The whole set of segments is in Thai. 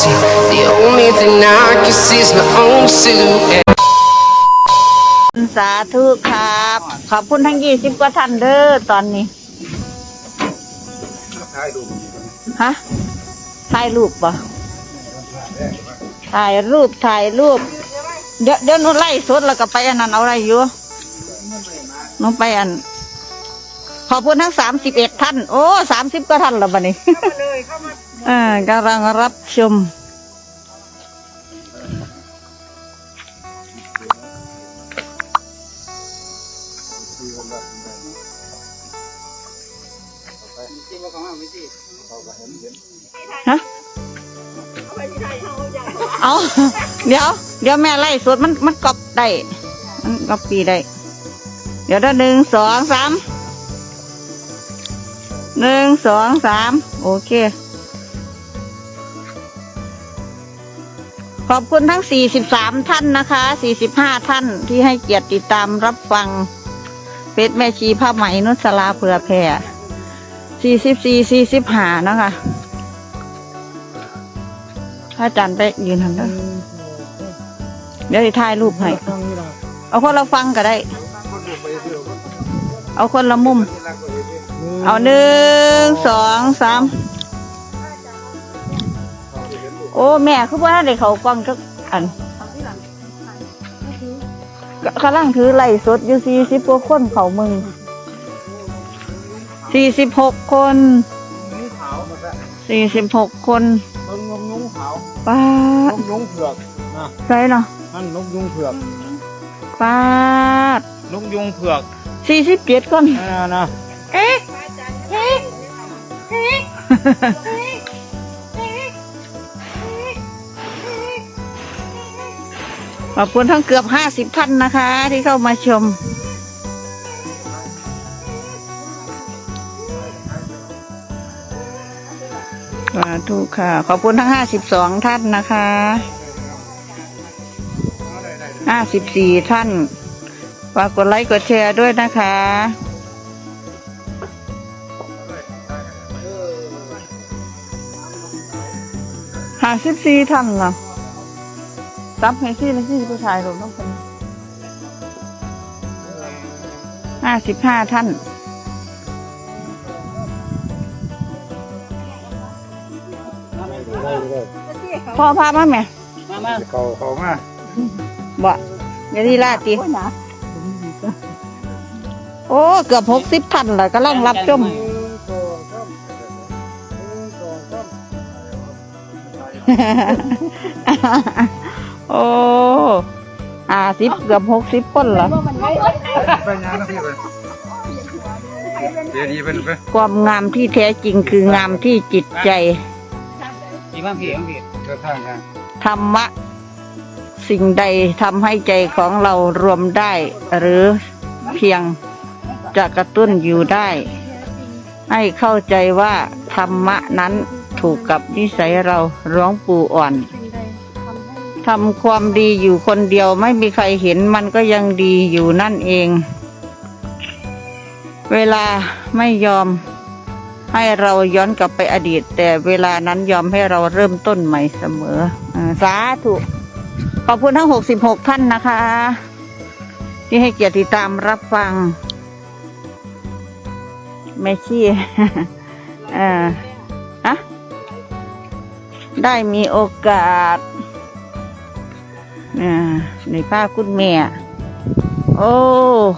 see. The only thing I can see is my own silhouette. สาธุครับ ขอบคุณทั้งยี่สิบกว่าท่านเด้อตอนนี้ ฮะถ่ายรูปปะถ่ายรูปถ่ายรูป เดี๋ยวเดี๋ยวหนูไล่สดแล้วก็ไปอันนั้นเอาอะไรอยู่หนูไปอัน ขอบคุณทั้งสามสิบเอ็ดท่าน โอ้สามสิบกว่าท่านแล้วบัดนี้ อ่ากำลังรับชม ฮะ เอาเดี๋ยว เดี๋ยวแม่ไล่สดมันมันกรอบได้ มันกรอบปีได้ เดี๋ยวได้หนึ่งสองสามหนึ่งสองสามโอเค ขอบคุณทั้งสี่สิบสามท่านนะคะสี่สิบห้าท่านที่ให้เกียรติติดตามรับฟังเพชรแม่ชีผ้าไหมนุสลาเผื่อแผ่สี่สิบสี่สี่สิบห้านะคะถ้าอาจารย์ไปยืนทำได้เดี๋ยวจะถ่ายรูปให้ เอาคนละฟังก็ได้ เอาคนละมุม เอาหนึ่งสองสาม โอ้แม่คือว่าได้เขาฟังก็อันก็กำลังถือไหลฟ์สดอยู่สี่สิบกว่าคนเขามึงสี่สิบหกคนสี่สิบหกคนต้นนกยุงขาวป้านกยุงเผือกนะใช่เนาะนั่นนกยุงเผือกป้าดนกยุงเผือกสี่สิบเจ็ดคนนั่นนะเอ๊ะเอ๊ะเอ๊ะ อบคุณทั้งเกือบห้าสิบท่านนะคะ ที่เข้ามาชม สาธุค่ะ ขอบคุณทั้งห้าสิบสองท่านนะคะห้าสิบสี่ท่านฝากกดไลค์กดแชร์ด้วยนะคะห้าสิบสี่ท่านเหรอ ซับให้ที่แล้วที่ผู้ชายลงต้องเป็นห้าสิบห้าท่าน พ่อพามาไหมมามาเขาเขามาบ่เดี๋ยวนี้ลาตีโอ้เกือบหกสิบท่านเลยกำลังรับชม โอ้ห้าสิบเกือบหกสิบคนเหรอไปงานนะพี่ไปเดี๋ยวดีไปไปความงามที่แท้จริงคืองามที่จิตใจ ดีมากพี่พี่เดินทางกันธรรมะ สิ่งใดทำให้ใจของเรารวมได้ หรือเพียงจะกระตุ้นอยู่ได้ ให้เข้าใจว่าธรรมะนั้นถูกกับนิสัยเราร้องปู่อ่อน ทำความดีอยู่คนเดียวไม่มีใครเห็นมันก็ยังดีอยู่นั่นเอง เวลาไม่ยอมให้เราย้อนกลับไปอดีต แต่เวลานั้นยอมให้เราเริ่มต้นใหม่เสมออสาธุขอบคุณทั้งหกสิบหกท่านนะคะ ที่ให้เกียรติตามรับฟังแม่ชี่อ่าอะได้มีโอกาส อ่าในป้าคุณแม่ โอ้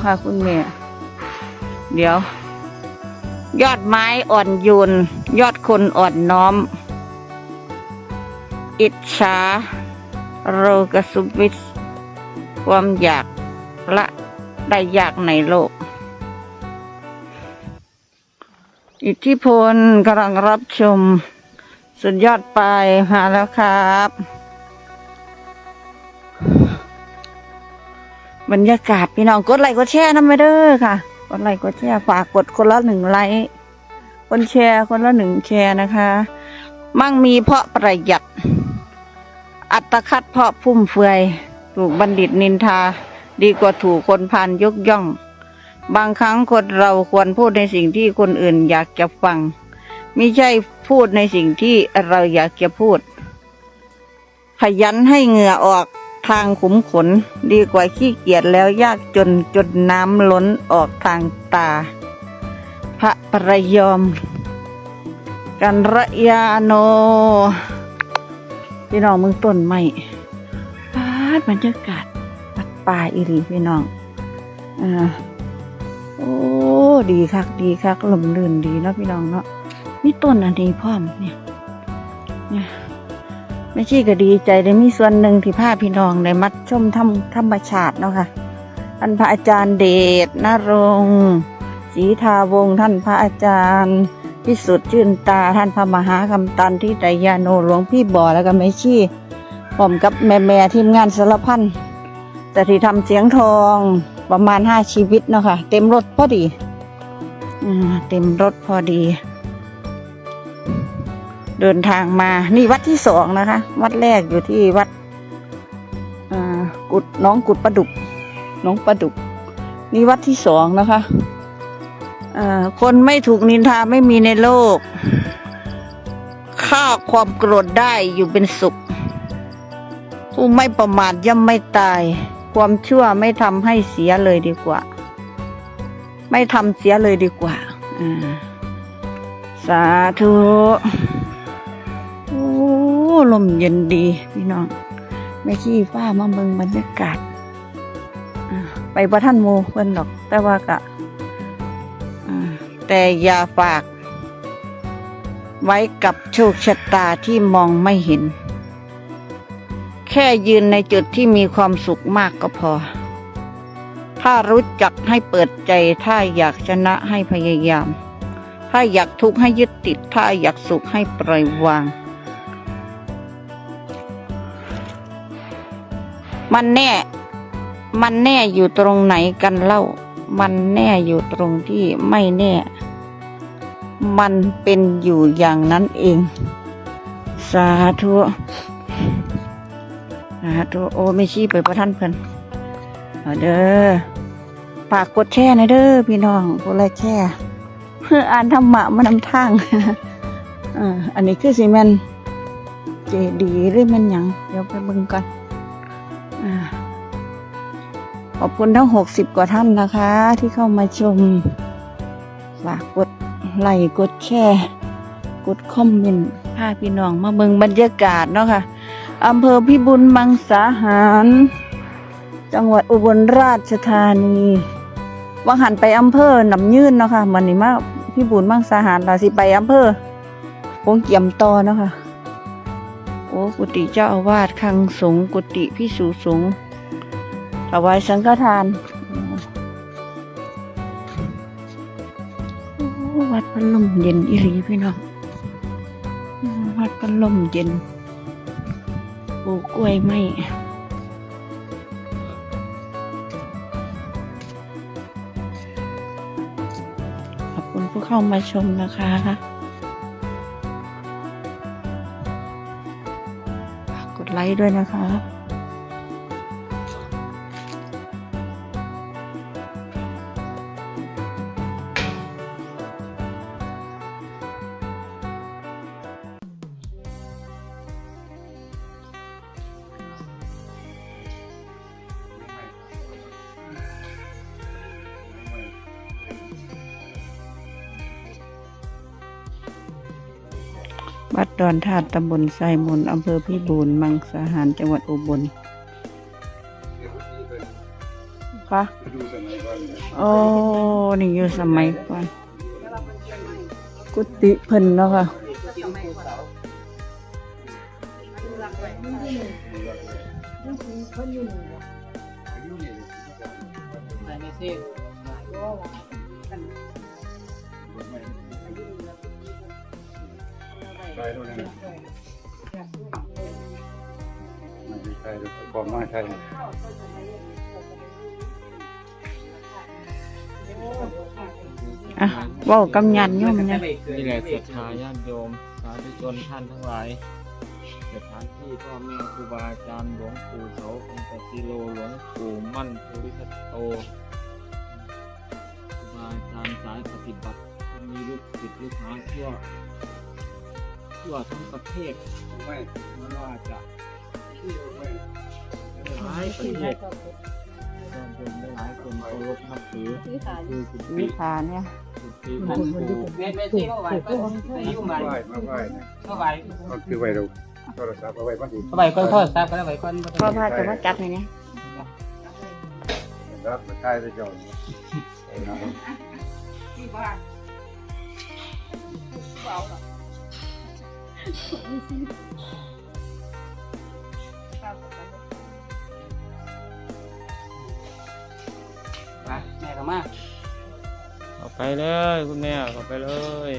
ค่ะคุณแม่ เดี๋ยว ยอดไม้อ่อนโยน ยอดคนอ่อนน้อม อิจฉาโรกสุวิสความอยากละได้ยากในโลก อิทธิพลกำลังรับชม สุดยอดไปมาแล้วครับ บรรยากาศพี่น้องกดไลค์กดแชร์นะไม่เด้อค่ะกดไลค์กดแชร์ฝากกดคนละหนึ่งไลค์คนแชร์คนละหนึ่งแชร์นะคะ มั่งมีเพราะประหยัด อัตคัดเพราะฟุ่มเฟือย ถูกบัณฑิตนินทา ดีกว่าถูกคนพานยกย่อง บางครั้งคนเราควรพูดในสิ่งที่คนอื่นอยากจะฟังไม่ใช่พูดในสิ่งที่เราอยากจะพูด ขยันให้เหงื่อออก ทางขุมขน ดีกว่าขี้เกียจแล้วยากจนจนน้ำล้นออกทางตา พระประยอม กันระยาโน พี่น้องมึงต้นไม้ปาดบรรยากาศวัดป่าอีหลีพี่น้องอ่าโอ้ดีคักดีคักลมลื่นดีเนาะพี่น้องเนาะมีต้นอันนี้พร้อมเนี่ยเนี่ย ไม่ช่ก็ดีใจได้มีส่วนหนึ่งที่พาพี่น้องได้มัดชมธรรมธรรมชาติเนาะค่ะท่านพระอาจารย์เดชนรงศรีทาวงท่านพระอาจารย์ พิสุทธิ์ชื่นตาท่านพระมหากำตันที่ไตรยาโนหลวงพี่บ่อแล้วก็ไม่ชี้ผมกับแม่แม่ทีมงานสารพันแต่ที่ทำเสียงทองประมาณห้าชีวิตเนาะค่ะเต็มรถพอดีอเต็มรถพอดี เดินทางมานี่วัดที่สองนะคะ วัดแรกอยู่ที่วัดอ่ากุดน้องกุดประดุกน้องประดุกนี่วัดที่สองนะคะอ่าคนไม่ถูกนินทาไม่มีในโลกฆ่าความโกรธได้อยู่เป็นสุข ผู้ไม่ประมาทย่อมไม่ตาย ความชั่วไม่ทำให้เสียเลยดีกว่า ไม่ทำเสียเลยดีกว่าอ่าสาธุ ลมเย็นดีพี่น้องไม่ขี้ฟ้ามาเมืองบรรยากาศไปประท่านโมเพิ่นดอก แต่ว่ากะแต่อย่าฝาก ไว้กับโชคชะตาที่มองไม่เห็น แค่ยืนในจุดที่มีความสุขมากก็พอ ถ้ารู้จักให้เปิดใจ ถ้าอยากชนะให้พยายาม ถ้าอยากทุกข์ให้ยึดติด ถ้าอยากสุขให้ปล่อยวาง มันแน่ มันแน่อยู่ตรงไหนกันเล่า มันแน่อยู่ตรงที่ไม่แน่ มันเป็นอยู่อย่างนั้นเอง สาธุสาธุโอ้ไม่ชี้ไปพระท่านเพิ่นเอาเด้อฝากกดแชร์หนะเด้อพี่น้องกดไลค์แชร์เพื่ออ่านธรรมะมานำทางอ่าอันนี้คือสิแมนเจดีย์หรือแมันหยังเดี๋ยวไปเบิ่งกัน ขอบคุณทั้งหกสิบกว่าท่านนะคะ ที่เข้ามาชม ฝากกดไลค์กดแชร์ กดคอมเมนต์พาพี่น้องมาเบิ่งบรรยากาศเนาะค่ะอำเภอพิบูลมังสาหาร จังหวัดอุบลราชธานีวังหันไปอำเภอหนำยื่นเนาะค่ะมันนี่มาพิบูลมังสาหารเราสิไปอำเภอคงเกี่ยมตอเนาะค่ะโอ้กุฏิเจ้าอาวาสคังสงกุฏิพิสูสงฆ์ ถวายสังฆทานวัดพัดลมเย็นอีหลีพี่น้องวัดพัดลมเย็นปลูกกล้วยไม้ขอบคุณผู้เข้ามาชมนะคะกดไลค์ด้วยนะคะ วัดดอนธาตุตำบลไซมุนอำเภอพิบูลมังสาหารจังหวัดอุบลค่ะดูสมัยก่อนโอ้นี่อยู่สมัยก่อน กุฏิเพิ่นเนาะค่ะ ใช่ตรงนั้นไม่ใช่ความไม่ใช่อะเว่ากำยันโยมเนี่ยนี่แหละศรัทธาญาติโยมสาธุชนท่านทั้งหลายสถานที่พ่อแม่ครูบาอาจารย์หลวงปู่เสาองค์ปฏิโลหลวงปู่มั่นภูริทัตโตครูบาอาจารย์สายปฏิบัติมีลูกศิษย์ลูกหาทั่ว ทั่วทั้งประเทศไม่ไม่ว่าจะหลายประเทศญาติโยมหลายคนเคารพนับถือคือคุณวิพี่ชาเนี่ยคุณพี่หลวงปู่แม่แม่ที่เขาไหวเพิ่นไปยุ่งมาไหวไหว้มาไหว้นะเขาไหวก็คือไหว้เราโทรศัพท์เอาไว้พอดีเขาไหวก้อนทอดซับก็ได้ไหวก้อนพ่อพาจะมาจับนี่นะรับมาถ่ายไปจอดแม่เขา มาเอาไปเลยคุณแม่เอาไปเลย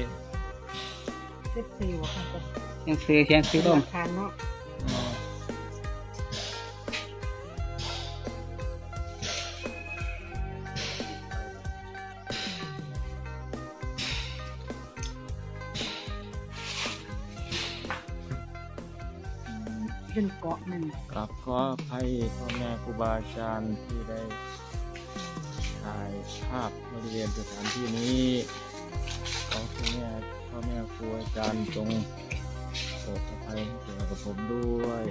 ยังซื้อเทียงซื้อต้มอ๋อ เป็นเกาะนั่นกราบขออภัยพ่อแม่ครูบาอาจารย์ที่ได้ถ่ายภาพบริเวณสถานที่นี้ขอพ่อแม่พ่อแม่ครูอาจารย์จงโปรดอภัยให้เกี่ยวกับผมด้วย